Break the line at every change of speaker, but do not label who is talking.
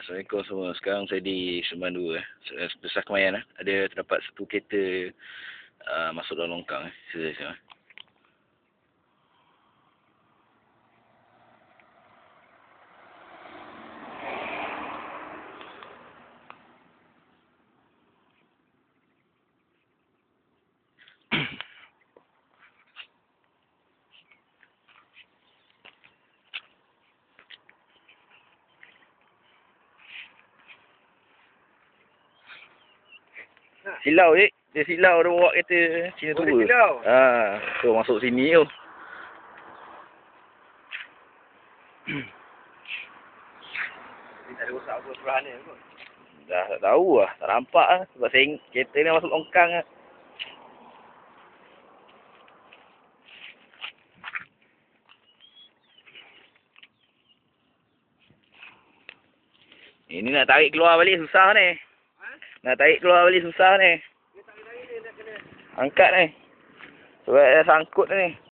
Assalamualaikum semua. Sekarang saya di Seremban 2 eh. Besar Kemayan eh. Ada terdapat satu kereta uh, masuk dalam longkang eh. Sila sila. Silau je. Dia silau dia bawa kereta Cina
Oh,
tua.
dia silau?
Ha, tu masuk sini tu.
Dia tak ada rosak apa sebelahan ni kot.
Dah tak tahu lah. Tak nampak lah. Sebab saya kereta ni masuk longkang lah. Ini nak tarik keluar balik susah ni. Nak tarik keluar balik susah ni. Angkat ni. Sebab dah sangkut ni.